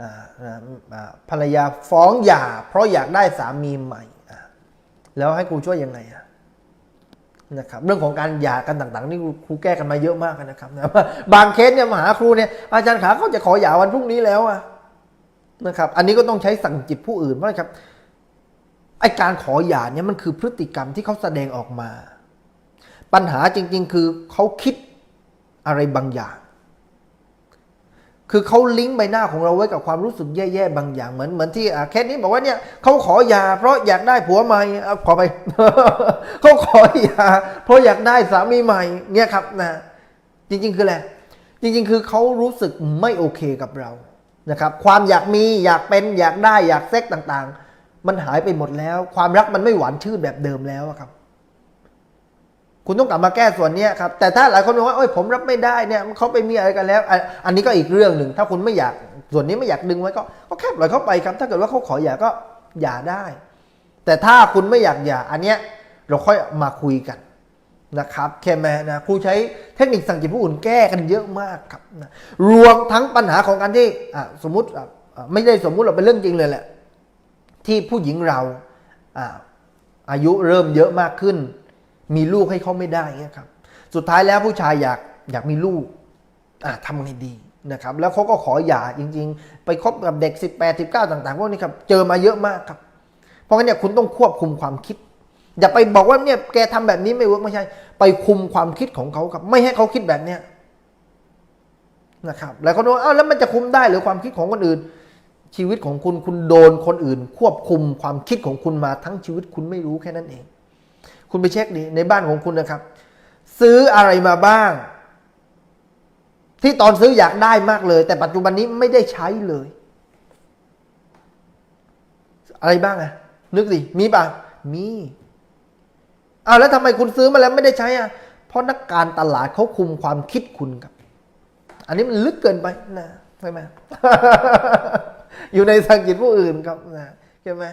อ่าภรรยาฟ้องหย่า เพราะอยากได้สามีใหม่ แล้วให้ครูช่วยยังไงอะนะครับเรื่องของการหย่ากันต่างๆ นี่ครูแก้กันมาเยอะมากนะครับนะบางเคสเนี่ยมาหาครูเนี่ยอาจารย์ขาเขาจะขอหย่าวันพรุ่งนี้แล้วอะนะครับ อันนี้ก็ต้องใช้สั่งจิตผู้อื่นว่าครับไอการขอหย่าเนี่ยมันคือพฤติกรรมที่เขาแสดงออกมา ปัญหาจริง ๆ คือเขาคิดอะไรบางอย่าง คือเขาลิงก์ใบหน้าของเราไว้กับความรู้สึกแย่ๆบางอย่างเหมือนเหมือนที่เคสนี้บอกว่าเนี่ยเขาขอยาเพราะอยากได้ผัวใหม่เอาขอไปเขาขอยาเพราะอยากได้สามีใหม่เนี่ยครับนะจริง ๆ คืออะไรจริง ๆ คือเขารู้สึกไม่โอเคกับเรานะครับ ความอยากมีอยากเป็นอยากได้อยากเซ็กต่างๆ มันหายไปหมดแล้ว ความรักมันไม่หวานชื่นแบบเดิมแล้วครับ คุณต้องกลับมาแก้ส่วนนี้ครับ แต่ถ้าหลายคนบอกว่าเอ้ยผมรับไม่ได้เนี่ยเขาไปมีอะไรกันแล้ว อันนี้ก็อีกเรื่องหนึ่ง ถ้าคุณไม่อยากส่วนนี้ไม่อยากดึงไว้ก็ก็แค่ปล่อยเขาไปครับ ถ้าเกิดว่าเขาขอหย่าก็หย่าได้ แต่ถ้าคุณไม่อยากหย่าอันเนี้ยเราค่อยมาคุยกันนะครับแค่แม่นะครูใช้เทคนิคสั่งจิตผู้อื่นแก้กันเยอะมากครับนะรวมทั้งปัญหาของการที่สมมติไม่ได้สมมุติเราเป็นเรื่องจริงเลยแหละที่ผู้หญิงเราออายุเริ่มเยอะมากขึ้น มีลูกให้เขาไม่ได้เงี้ยครับ สุดท้ายแล้วผู้ชายอยากอยากมีลูกอะทำไงดีนะครับ แล้วเขาก็ขอหย่าจริง ๆ ไปคบกับเด็ก 18 19 ต่างๆพวกนี้ครับ เจอมาเยอะมากครับ เพราะงั้นเนี่ยคุณต้องควบคุมความคิด อย่าไปบอกว่าเนี่ยแกทำแบบนี้ไม่เวิร์กไม่ใช่ ไปคุมความคิดของเขาครับ ไม่ให้เขาคิดแบบเนี้ยนะครับแล้วเขาบอกอ้าวแล้วมันจะคุมได้หรือความคิดของคนอื่น ชีวิตของคุณคุณโดนคนอื่น ควบคุมความคิดของคุณมาทั้งชีวิตคุณไม่รู้แค่นั้นเอง คุณไปเช็คดิในบ้านของคุณนะครับ ซื้ออะไรมาบ้าง ที่ตอนซื้ออยากได้มากเลย แต่ปัจจุบันนี้ไม่ได้ใช้เลย อะไรบ้างอะนึกสิมีป่ะมีอ้าวแล้วทำไมคุณซื้อมาแล้วไม่ได้ใช้อะเพราะนักการตลาดเขาคุมความคิดคุณครับ อันนี้มันลึกเกินไปนะใช่ไหมอยู่ในสังกิตผู้อื่นครับนะใช่ไหม